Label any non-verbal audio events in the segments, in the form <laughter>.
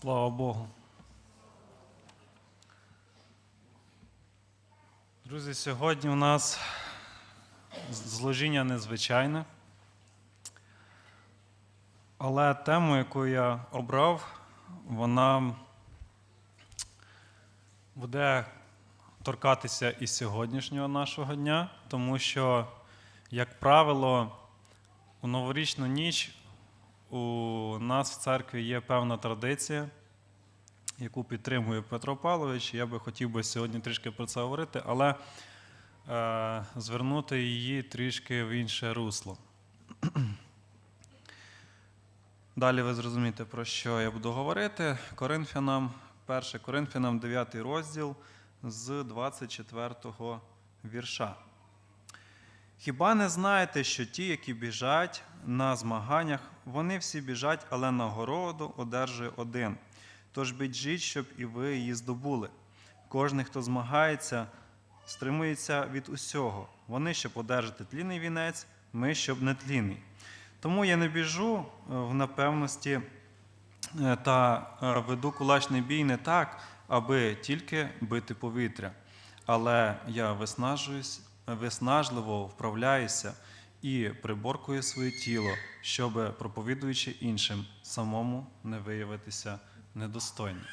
Слава Богу. Друзі, сьогодні у нас зложіння незвичайне. Але тему, яку я обрав, вона буде торкатися і сьогоднішнього нашого дня, тому що, як правило, у новорічну ніч у нас в церкві є певна традиція, яку підтримує Петро Павлович. Я би хотів би сьогодні трішки про це говорити, але е, звернути її трішки в інше русло. <clears throat> Далі ви зрозумієте, про що я буду говорити. Коринфянам, 1 Коринфянам, 9 розділ з 24 вірша. Хіба не знаєте, що ті, які біжать на змаганнях, вони всі біжать, але нагороду одержує один. Тож біжіть, щоб і ви її здобули. Кожний, хто змагається, стримується від усього. Вони, щоб одержати тлінний вінець, ми, щоб не тлінний. Тому я не біжу е, в напевності е, та е, веду кулачний бій не так, аби тільки бити повітря. Але я виснажуюсь, виснажливо вправляюся і приборкую своє тіло, щоб, проповідуючи іншим, самому не виявитися недостойним.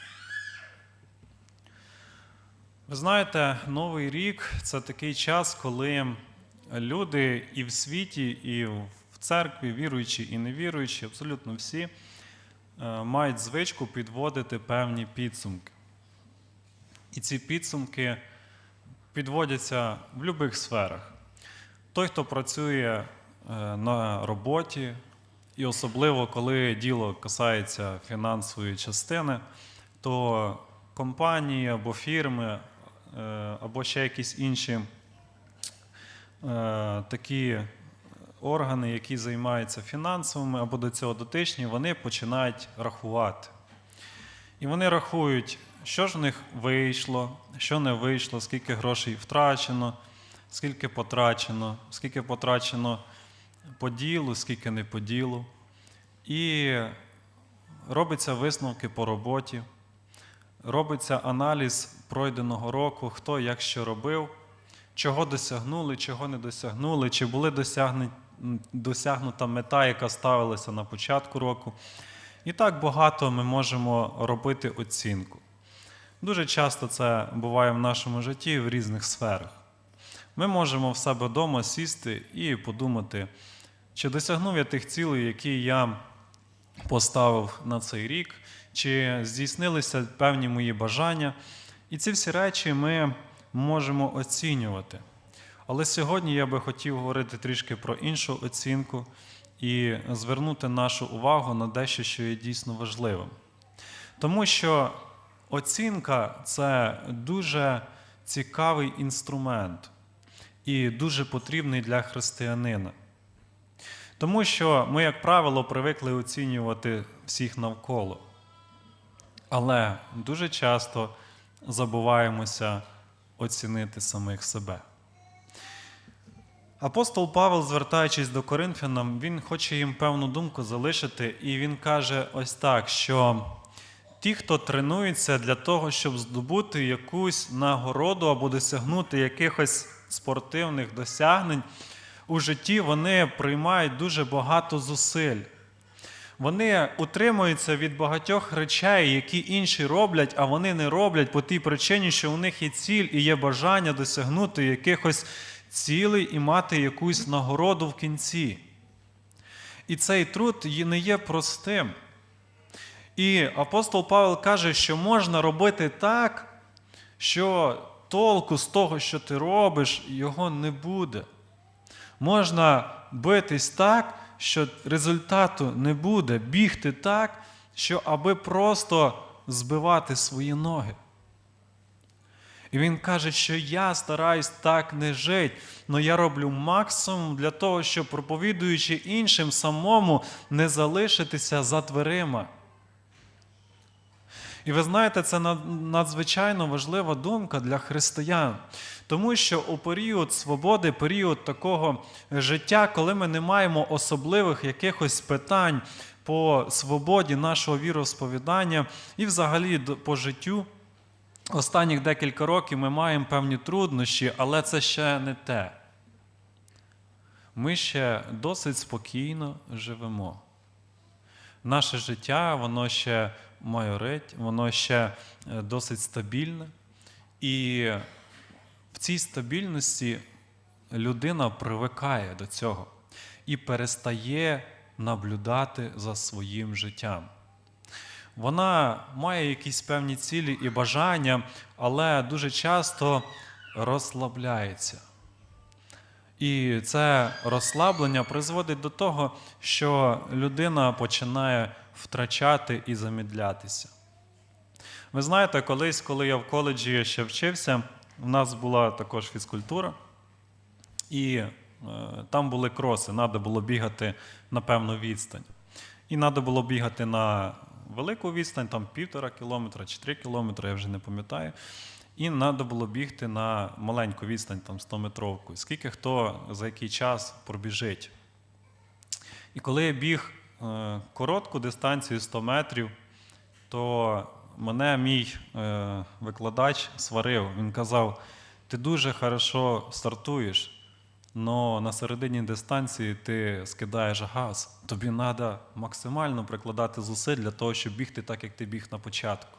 Ви знаєте, Новий рік це такий час, коли люди і в світі, і в церкві, віруючі і невіруючі, абсолютно всі, е, мають звичку підводити певні підсумки. І ці підсумки підводяться в будь-яких сферах. Той, хто працює е, на роботі, і особливо коли діло касається фінансової частини, то компанії або фірми, е, або ще якісь інші е, такі органи, які займаються фінансовими або до цього дотичні, вони починають рахувати. І вони рахують, що ж в них вийшло, що не вийшло, скільки грошей втрачено, скільки потрачено, скільки потрачено по ділу, скільки не по ділу. І робиться висновки по роботі, робиться аналіз пройденого року, хто як що робив, чого досягнули, чого не досягнули, чи були досягнута мета, яка ставилася на початку року. І так багато ми можемо робити оцінку. Дуже часто це буває в нашому житті в різних сферах. Ми можемо в себе вдома сісти і подумати, чи досягнув я тих цілей, які я поставив на цей рік, чи здійснилися певні мої бажання. І ці всі речі ми можемо оцінювати. Але сьогодні я би хотів говорити трішки про іншу оцінку і звернути нашу увагу на дещо, що є дійсно важливим. Тому що оцінка це дуже цікавий інструмент і дуже потрібний для християнина. Тому що ми, як правило, привикли оцінювати всіх навколо. Але дуже часто забуваємося оцінити самих себе. Апостол Павел, звертаючись до Коринфянам, він хоче їм певну думку залишити, і він каже ось так, що ті, хто тренується для того, щоб здобути якусь нагороду або досягнути якихось спортивних досягнень у житті, вони приймають дуже багато зусиль. Вони утримуються від багатьох речей, які інші роблять, а вони не роблять по тій причині, що у них є ціль і є бажання досягнути якихось цілей і мати якусь нагороду в кінці. І цей труд не є простим. І апостол Павел каже, що можна робити так, що толку з того, що ти робиш, його не буде. Можна битись так, що результату не буде, бігти так, що аби просто збивати свої ноги. І він каже, що я стараюсь так не жити, але я роблю максимум для того, щоб проповідуючи іншим самому не залишитися за дверима. І ви знаєте, це надзвичайно важлива думка для християн. Тому що у період свободи, період такого життя, коли ми не маємо особливих якихось питань по свободі нашого віросповідання і взагалі по життю. Останніх декілька років ми маємо певні труднощі, але це ще не те. Ми ще досить спокійно живемо. Наше життя, воно ще майорить, воно ще е, досить стабільне. І в цій стабільності людина привикає до цього і перестає наблюдати за своїм життям. Вона має якісь певні цілі і бажання, але дуже часто розслабляється. І це розслаблення призводить до того, що людина починає втрачати і замідлятися. Ви знаєте, колись, коли я в коледжі ще вчився, у нас була також фізкультура, і е, там були кроси, треба було бігати на певну відстань. І треба було бігати на велику відстань, там півтора кілометра чи три кілометри, я вже не пам'ятаю. І треба було бігти на маленьку відстань, там 100-метровку. Скільки хто за який час пробіжить. І коли я біг коротку дистанцію 100 метрів, то мене мій е, викладач сварив. Він казав: ти дуже хорошо стартуєш, але на середині дистанції ти скидаєш газ. Тобі треба максимально прикладати зусиль для того, щоб бігти так, як ти біг на початку.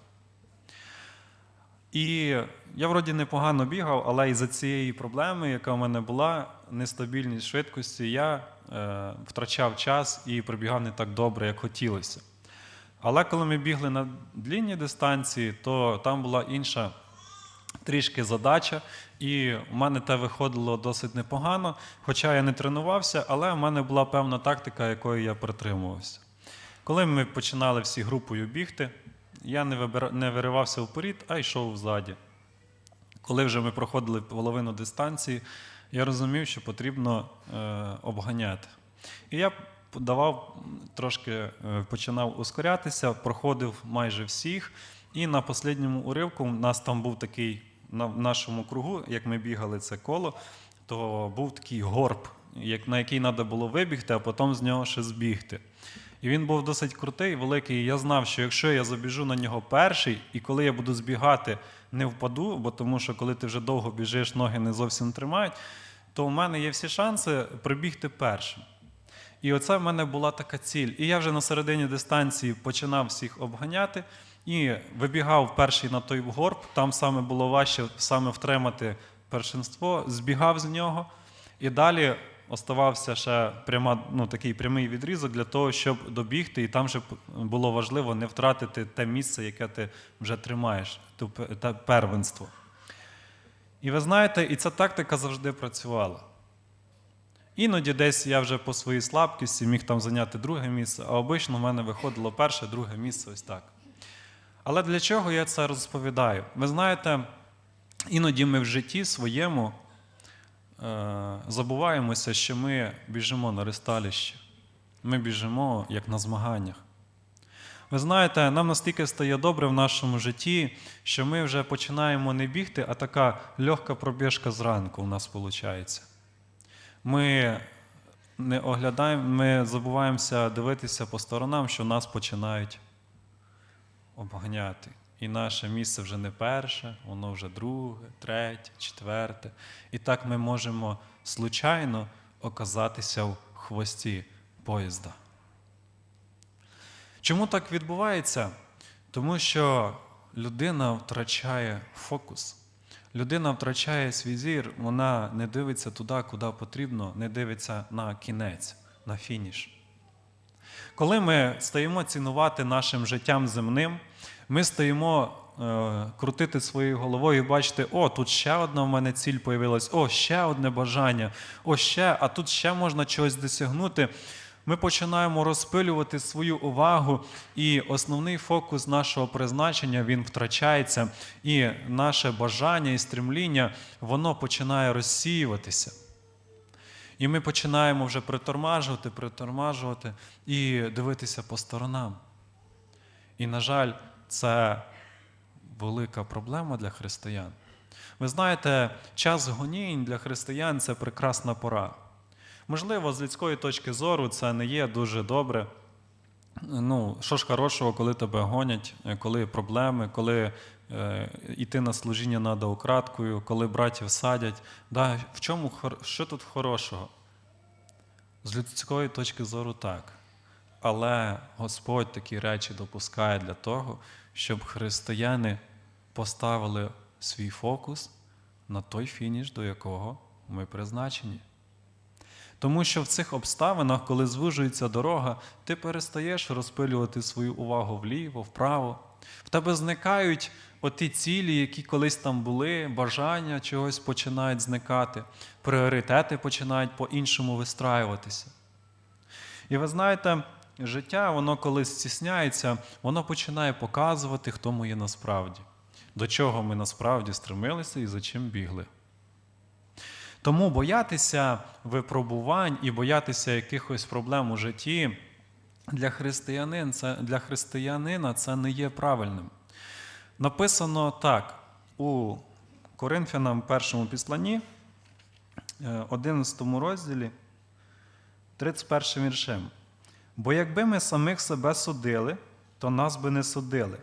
І я вроді непогано бігав, але із-за цієї проблеми, яка в мене була, нестабільність швидкості, я е, втрачав час і пробігав не так добре, як хотілося. Але коли ми бігли на длінні дистанції, то там була інша трішки задача, і в мене те виходило досить непогано. Хоча я не тренувався, але в мене була певна тактика, якої я притримувався. Коли ми починали всі групою бігти, я не, вибира... не виривався вперед, а йшов ззаді. Коли вже ми проходили половину дистанції, я розумів, що потрібно е, обганяти. І я давав трошки е, починав ускорятися, проходив майже всіх. І на останньому уривку у нас там був такий на нашому кругу, як ми бігали це коло, то був такий горб, як, на який треба було вибігти, а потім з нього ще збігти. І він був досить крутий, великий. і Я знав, що якщо я забіжу на нього перший, і коли я буду збігати, не впаду, бо тому що коли ти вже довго біжиш, ноги не зовсім тримають, то у мене є всі шанси прибігти першим. І оце в мене була така ціль. І я вже на середині дистанції починав всіх обганяти і вибігав перший на той горб. Там саме було важче саме втримати першинство, збігав з нього. І далі оставався ще пряма, ну, такий прямий відрізок для того, щоб добігти, і там же було важливо не втратити те місце, яке ти вже тримаєш, те первенство. І ви знаєте, і ця тактика завжди працювала. Іноді десь я вже по своїй слабкості міг там зайняти друге місце, а обично в мене виходило перше, друге місце ось так. Але для чого я це розповідаю? Ви знаєте, іноді ми в житті своєму забуваємося, що ми біжимо на ресталище. Ми біжимо як на змаганнях. Ви знаєте, нам настільки стає добре в нашому житті, що ми вже починаємо не бігти, а така легка пробіжка зранку у нас виходить. Ми не оглядаємо, ми забуваємося дивитися по сторонам, що нас починають обганяти. І наше місце вже не перше, воно вже друге, третє, четверте. І так ми можемо случайно оказатися в хвості поїзда. Чому так відбувається? Тому що людина втрачає фокус. Людина втрачає свій зір, вона не дивиться туди, куди потрібно, не дивиться на кінець, на фініш. Коли ми стаємо цінувати нашим життям земним, ми стаємо е, крутити своєю головою і бачити, о, тут ще одна в мене ціль появилась, о, ще одне бажання, о, ще, а тут ще можна чогось досягнути. Ми починаємо розпилювати свою увагу, і основний фокус нашого призначення він втрачається, і наше бажання і стремління, воно починає розсіюватися. І ми починаємо вже притормажувати, притормажувати і дивитися по сторонам. І, на жаль, це велика проблема для християн. Ви знаєте, час гонінь для християн це прекрасна пора. Можливо, з людської точки зору це не є дуже добре, ну, що ж хорошого, коли тебе гонять, коли проблеми, коли е, йти на служіння треба украдкою, коли братів садять. Да, в чому, що тут хорошого? З людської точки зору так. Але Господь такі речі допускає для того, щоб християни поставили свій фокус на той фініш, до якого ми призначені. Тому що в цих обставинах, коли звужується дорога, ти перестаєш розпилювати свою увагу вліво, вправо. В тебе зникають оті цілі, які колись там були, бажання чогось починають зникати, пріоритети починають по-іншому вистраюватися. І ви знаєте, життя, воно коли стісняється, воно починає показувати, хто ми є насправді, до чого ми насправді стремилися і за чим бігли. Тому боятися випробувань і боятися якихось проблем у житті для, християнин, це, для християнина це не є правильним. Написано так у Коринфянам першому післанні, е, 11 розділі, 31 віршем. Бо якби ми самих себе судили, то нас би не судили.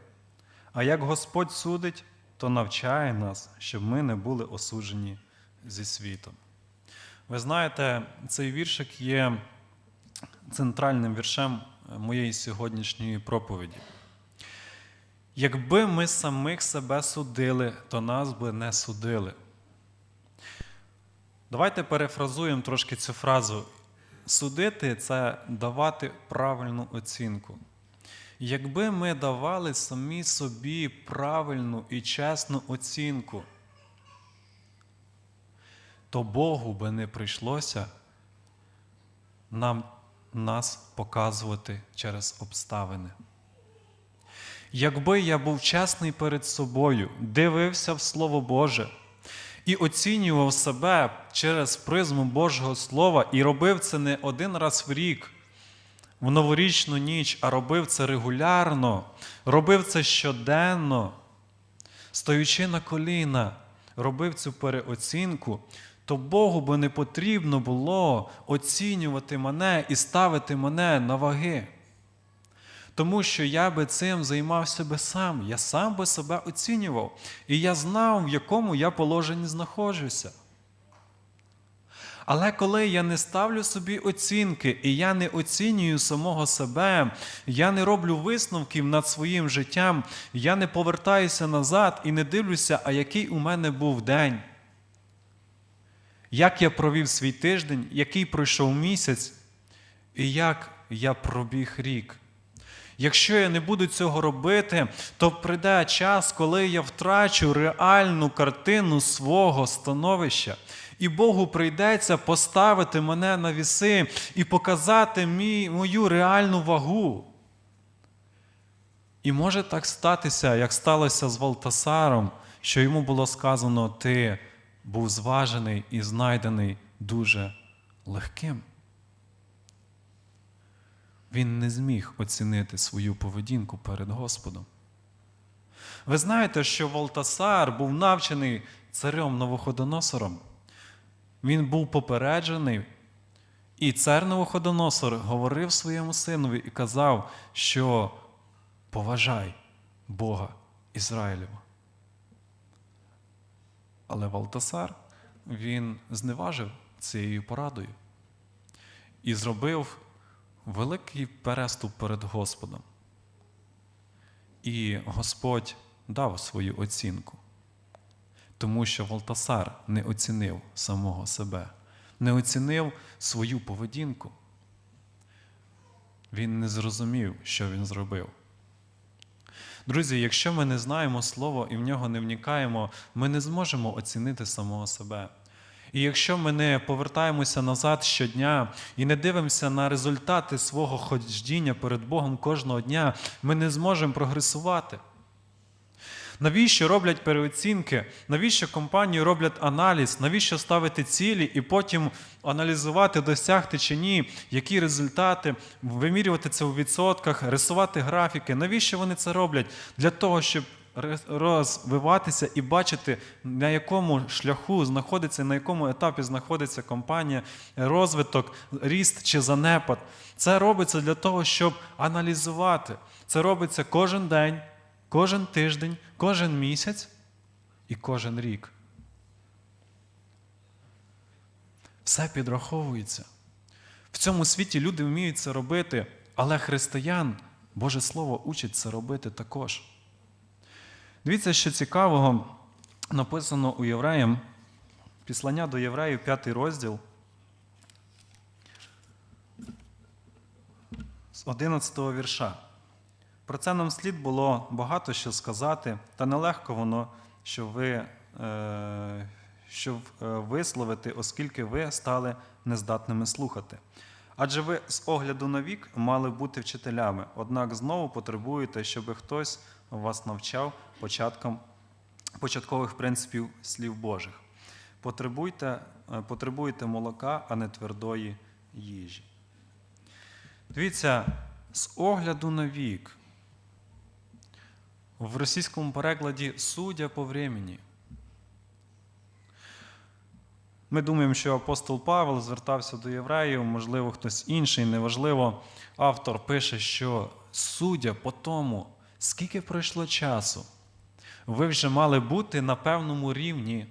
А як Господь судить, то навчає нас, щоб ми не були осуджені зі світом. Ви знаєте, цей віршик є центральним віршем моєї сьогоднішньої проповіді. Якби ми самих себе судили, то нас би не судили. Давайте перефразуємо трошки цю фразу. Судити це давати правильну оцінку. Якби ми давали самі собі правильну і чесну оцінку, то Богу би не прийшлося нам нас показувати через обставини. Якби я був чесний перед собою, дивився в Слово Боже і оцінював себе через призму Божого Слова і робив це не один раз в рік, в новорічну ніч, а робив це регулярно, робив це щоденно, стоючи на коліна, робив цю переоцінку, то Богу би не потрібно було оцінювати мене і ставити мене на ваги. Тому що я би цим займався би сам, я сам би себе оцінював, і я знав, в якому я положенні знаходжуся. Але коли я не ставлю собі оцінки, і я не оцінюю самого себе, я не роблю висновків над своїм життям, я не повертаюся назад і не дивлюся, а який у мене був день, як я провів свій тиждень, який пройшов місяць, і як я пробіг рік. Якщо я не буду цього робити, то прийде час, коли я втрачу реальну картину свого становища. І Богу прийдеться поставити мене на віси і показати мій, мою реальну вагу. І може так статися, як сталося з Валтасаром, що йому було сказано, ти був зважений і знайдений дуже легким. Він не зміг оцінити свою поведінку перед Господом. Ви знаєте, що Валтасар був навчений царем Новоходоносором. Він був попереджений, і цар Новоходоносор говорив своєму синові і казав, що поважай Бога Ізраїлєва. Але Валтасар він зневажив цією порадою і зробив великий переступ перед Господом. І Господь дав свою оцінку, тому що Валтасар не оцінив самого себе, не оцінив свою поведінку. Він не зрозумів, що він зробив. Друзі, якщо ми не знаємо Слово і в нього не вникаємо, ми не зможемо оцінити самого себе. І якщо ми не повертаємося назад щодня і не дивимося на результати свого ходіння перед Богом кожного дня, ми не зможемо прогресувати. Навіщо роблять переоцінки? Навіщо компанії роблять аналіз? Навіщо ставити цілі і потім аналізувати, досягти чи ні, які результати, вимірювати це у відсотках, рисувати графіки? Навіщо вони це роблять? Для того, щоб розвиватися і бачити, на якому шляху знаходиться, на якому етапі знаходиться компанія, розвиток, ріст чи занепад. Це робиться для того, щоб аналізувати. Це робиться кожен день, кожен тиждень, кожен місяць і кожен рік. Все підраховується. В цьому світі люди вміють це робити, але християн Боже Слово учить це робити також. Дивіться, що цікавого написано у Євреям, післання до Євреїв, п'ятий розділ. З 11 вірша. Про це нам слід було багато що сказати, та нелегко воно, що ви, е, щоб е, висловити, оскільки ви стали нездатними слухати. Адже ви з огляду на вік мали бути вчителями, однак знову потребуєте, щоб хтось вас навчав початком, початкових принципів слів Божих. Потребуйте, е, потребуєте молока, а не твердої їжі. Дивіться, з огляду на вік. В російському перекладі суддя по времені. Ми думаємо, що апостол Павел звертався до євреїв, можливо, хтось інший, неважливо. Автор пише, що суддя по тому, скільки пройшло часу, ви вже мали бути на певному рівні.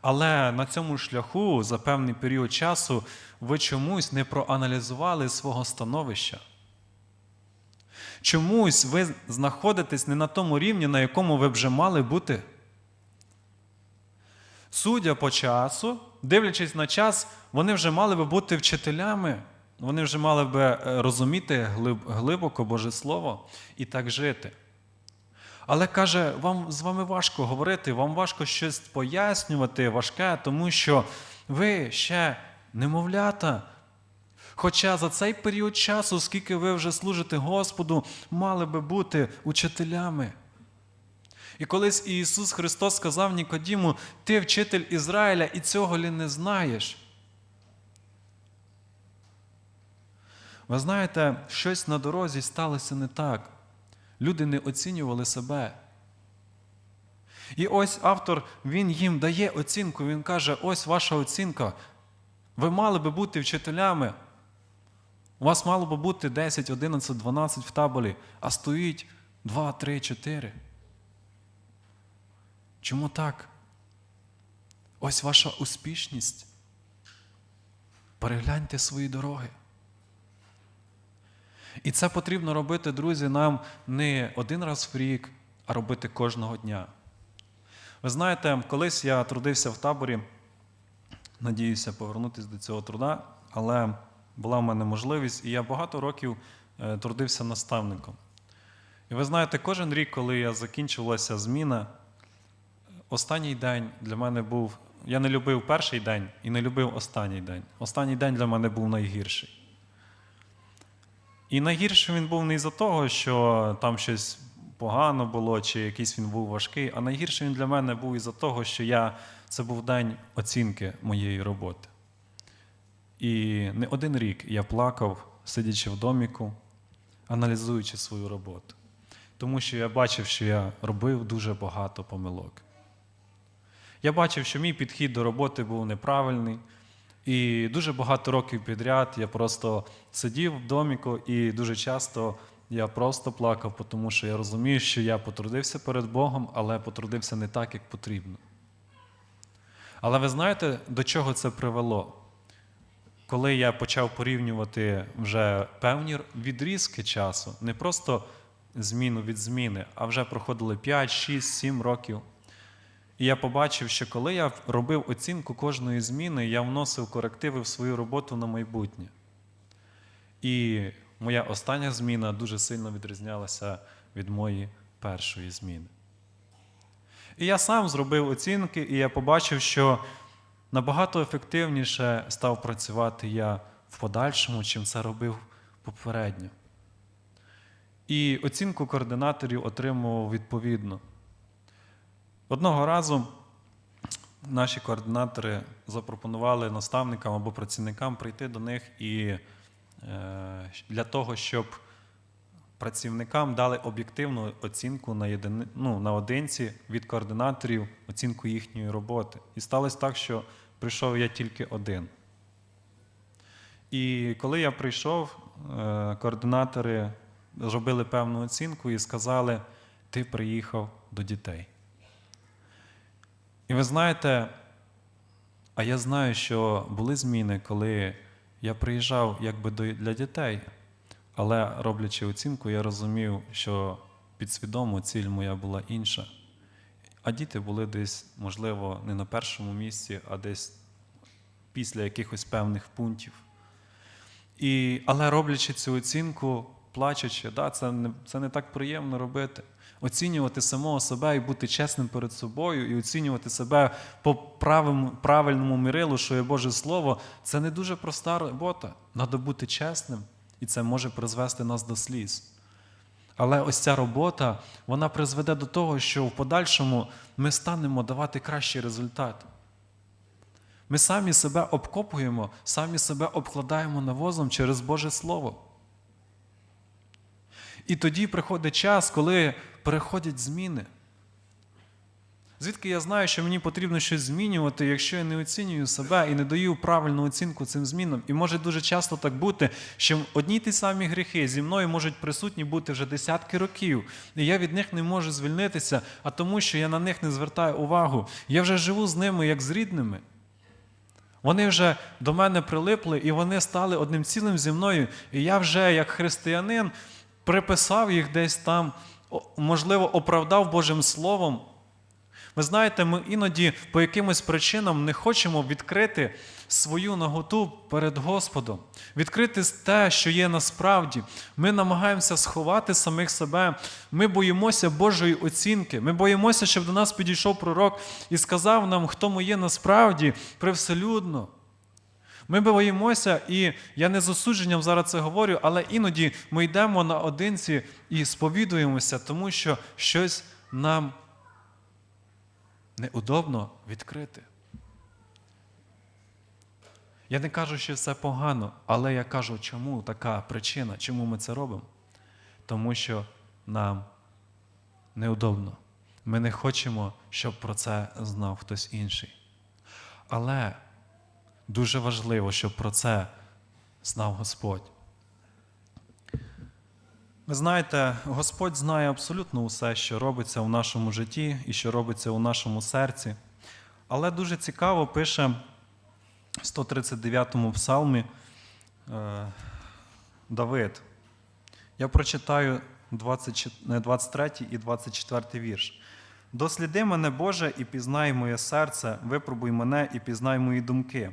Але на цьому шляху за певний період часу ви чомусь не проаналізували свого становища. Чомусь ви знаходитесь не на тому рівні, на якому ви вже мали бути. Судя по часу, дивлячись на час, вони вже мали би бути вчителями, вони вже мали би е, розуміти глибоко Боже Слово і так жити. Але каже, вам з вами важко говорити, вам важко щось пояснювати, важке, тому що ви ще немовлята. Хоча за цей період часу, скільки ви вже служите Господу, мали би бути учителями. І колись Ісус Христос сказав Нікодіму, ти вчитель Ізраїля і цього лі не знаєш. Ви знаєте, щось на дорозі сталося не так. Люди не оцінювали себе. І ось автор він їм дає оцінку. Він каже: ось ваша оцінка. Ви мали би бути вчителями. У вас мало би бути 10, 11, 12 в таборі, а стоїть 2, 3, 4. Чому так? Ось ваша успішність. Перегляньте свої дороги. І це потрібно робити, друзі, нам не один раз в рік, а робити кожного дня. Ви знаєте, колись я трудився в таборі, надіюся повернутися до цього труда, але була в мене можливість, і я багато років е, трудився наставником. І ви знаєте, кожен рік, коли я закінчувалася зміна, останній день для мене був. Я не любив перший день і не любив останній день. Останній день для мене був найгірший. І найгірший він був не із-за того, що там щось погано було, чи якийсь він був важкий, а найгірший він для мене був із-за того, що я, це був день оцінки моєї роботи. І не один рік я плакав, сидячи в доміку, аналізуючи свою роботу. Тому що я бачив, що я робив дуже багато помилок. Я бачив, що мій підхід до роботи був неправильний. І дуже багато років підряд я просто сидів в доміку, і дуже часто я просто плакав, тому що я розумію, що я потрудився перед Богом, але потрудився не так, як потрібно. Але ви знаєте, до чого це привело? Коли я почав порівнювати вже певні відрізки часу, не просто зміну від зміни, а вже проходили 5, 6, 7 років. І я побачив, що коли я робив оцінку кожної зміни, я вносив корективи в свою роботу на майбутнє. І моя остання зміна дуже сильно відрізнялася від моєї першої зміни. І я сам зробив оцінки, і я побачив, що набагато ефективніше став працювати я в подальшому, чим це робив попередньо. І оцінку координаторів отримував відповідно. Одного разу наші координатори запропонували наставникам або працівникам прийти до них і е, для того, щоб працівникам дали об'єктивну оцінку на, єдини, ну, наодинці від координаторів, оцінку їхньої роботи. І сталося так, що прийшов я тільки один. І коли я прийшов, е, координатори зробили певну оцінку і сказали: ти приїхав до дітей. І ви знаєте, а я знаю, що були зміни, коли я приїжджав якби для дітей, але роблячи оцінку, я розумів, що підсвідомо ціль моя була інша. А діти були десь, можливо, не на першому місці, а десь після якихось певних пунктів. І, але роблячи цю оцінку, плачучи, да, це, не, це не так приємно робити. Оцінювати самого себе і бути чесним перед собою, і оцінювати себе по правильному, мірилу, що є Боже Слово, це не дуже проста робота. Треба бути чесним, і це може призвести нас до сліз. Але ось ця робота, вона призведе до того, що в подальшому ми станемо давати кращий результат. Ми самі себе обкопуємо, самі себе обкладаємо навозом через Боже Слово. І тоді приходить час, коли приходять зміни. Звідки я знаю, що мені потрібно щось змінювати, якщо я не оцінюю себе і не даю правильну оцінку цим змінам. І може дуже часто так бути, що одні ті самі гріхи зі мною можуть присутні бути вже десятки років, і я від них не можу звільнитися, а тому, що я на них не звертаю увагу. Я вже живу з ними як з рідними. Вони вже до мене прилипли, і вони стали одним цілим зі мною. І я вже, як християнин, приписав їх десь там, можливо, оправдав Божим Словом. Ви знаєте, ми іноді по якимось причинам не хочемо відкрити свою наготу перед Господом, відкрити те, що є насправді. Ми намагаємося сховати самих себе. Ми боїмося Божої оцінки. Ми боїмося, щоб до нас підійшов пророк і сказав нам, хто ми є насправді, привселюдно. Ми боїмося, і я не з осудженням зараз це говорю, але іноді ми йдемо наодинці і сповідуємося, тому що щось нам неудобно відкрити. Я не кажу, що це погано, але я кажу, чому така причина, чому ми це робимо? Тому що нам неудобно. Ми не хочемо, щоб про це знав хтось інший. Але дуже важливо, щоб про це знав Господь. Ви знаєте, Господь знає абсолютно усе, що робиться в нашому житті і що робиться у нашому серці. Але дуже цікаво пише в 139-му псалмі е, Давид. Я прочитаю 20, 23 і 24 вірш. Досліди мене, Боже, і пізнай моє серце, випробуй мене і пізнай мої думки.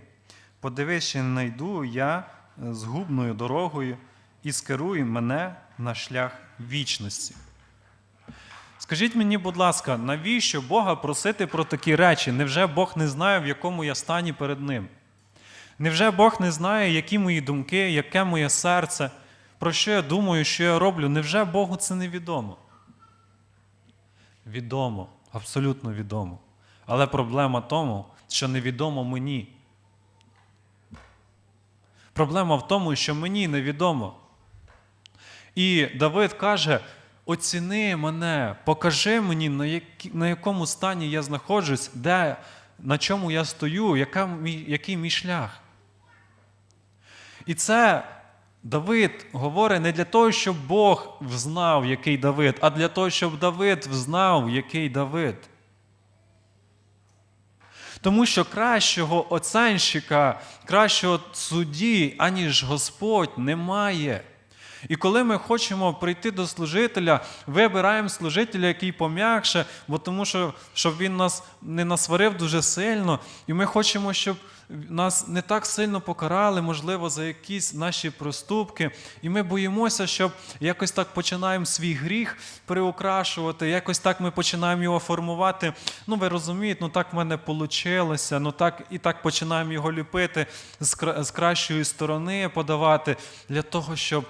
Подивись, чи не найду я е, згубною дорогою і скеруй мене на шлях вічності. Скажіть мені, будь ласка, навіщо Бога просити про такі речі? Невже Бог не знає, в якому я стані перед Ним? Невже Бог не знає, які мої думки, яке моє серце, про що я думаю, що я роблю? Невже Богу це невідомо? Відомо, абсолютно відомо. Але проблема тому, що невідомо мені. Проблема в тому, що мені невідомо. І Давид каже: оціни мене, покажи мені, на, які, на якому стані я знаходжусь, де, на чому я стою, яка, мій- який мій шлях. І це Давид говорить не для того, щоб Бог взнав, який Давид, а для того, щоб Давид взнав, який Давид. Тому що кращого оценщика, кращого судді, аніж Господь, немає. І коли ми хочемо прийти до служителя, вибираємо служителя, який пом'якше, бо тому що щоб він нас не насварив дуже сильно, і ми хочемо, щоб нас не так сильно покарали, можливо, за якісь наші проступки. І ми боїмося, щоб якось так починаємо свій гріх приукрашувати, якось так ми починаємо його формувати. Ну, ви розумієте, ну так в мене вийшло, ну так і так починаємо його ліпити з, кра- з кращої сторони подавати, для того, щоб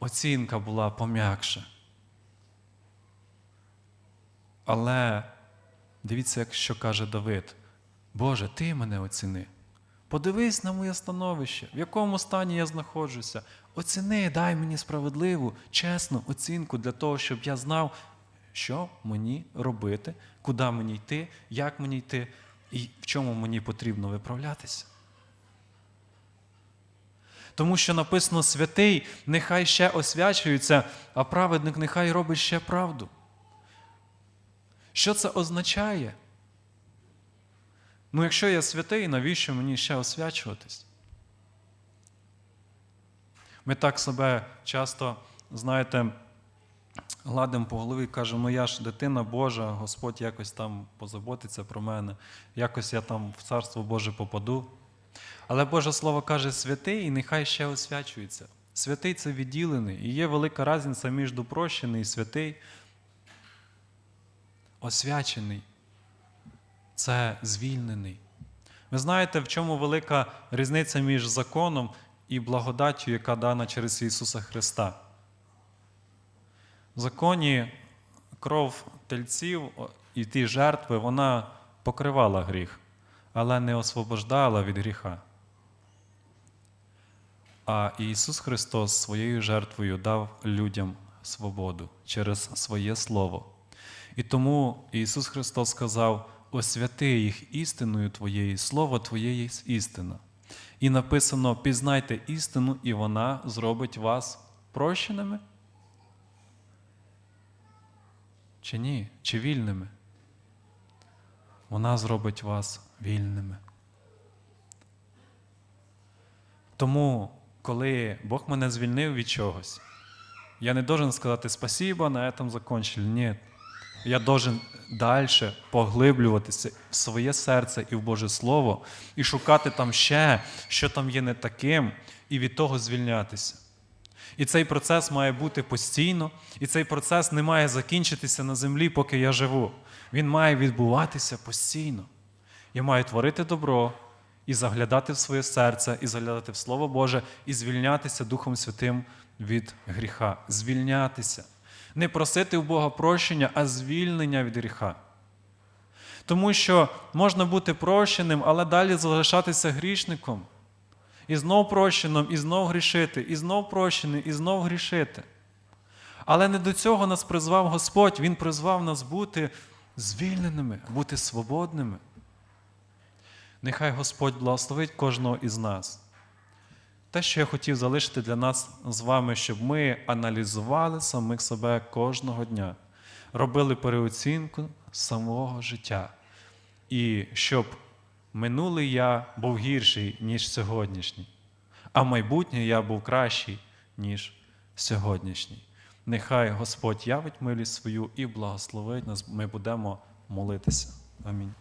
оцінка була пом'якша. Але дивіться, що каже Давид. Боже, ти мене оціни. Подивись на моє становище, в якому стані я знаходжуся. Оціни, дай мені справедливу, чесну оцінку для того, щоб я знав, що мені робити, куди мені йти, як мені йти і в чому мені потрібно виправлятися. Тому що написано святий, нехай ще освячується, а праведник нехай робить ще правду. Що це означає? Ну, якщо я святий, навіщо мені ще освячуватись? Ми так себе часто, знаєте, гладимо по голові і кажемо, ну я ж дитина Божа, Господь якось там позаботиться про мене, якось я там в Царство Боже попаду. Але Боже Слово каже святий, і нехай ще освячується. Святий це відділений. І є велика різниця між прощений і святий. Освячений це звільнений. Ви знаєте, в чому велика різниця між законом і благодаттю, яка дана через Ісуса Христа? В законі кров тельців і ті жертви, вона покривала гріх, але не освобождала від гріха. А Ісус Христос своєю жертвою дав людям свободу через своє Слово. І тому Ісус Христос сказав: освяти їх істиною Твоєю, Слово Твоє істина. І написано: пізнайте істину, і вона зробить вас прощеними. Чи ні? Чи вільними? Вона зробить вас вільними. Тому, коли Бог мене звільнив від чогось, я не должен сказати спасибо, на этом закончили. Ні. Я должен далі поглиблюватися в своє серце і в Боже Слово, і шукати там ще, що там є не таким, і від того звільнятися. І цей процес має бути постійно, і цей процес не має закінчитися на землі, поки я живу. Він має відбуватися постійно. Я маю творити добро і заглядати в своє серце, і заглядати в Слово Боже, і звільнятися Духом Святим від гріха. Звільнятися. Не просити у Бога прощення, а звільнення від гріха. Тому що можна бути прощеним, але далі залишатися грішником. І знов прощеним, і знов грішити, і знов прощений, і знов грішити. Але не до цього нас призвав Господь, Він призвав нас бути звільненими, бути свободними. Нехай Господь благословить кожного із нас. Те, що я хотів залишити для нас з вами, щоб ми аналізували самих себе кожного дня, робили переоцінку самого життя. І щоб минулий я був гірший, ніж сьогоднішній, а майбутнє я був кращий, ніж сьогоднішній. Нехай Господь явить милість свою і благословить нас. Ми будемо молитися. Амінь.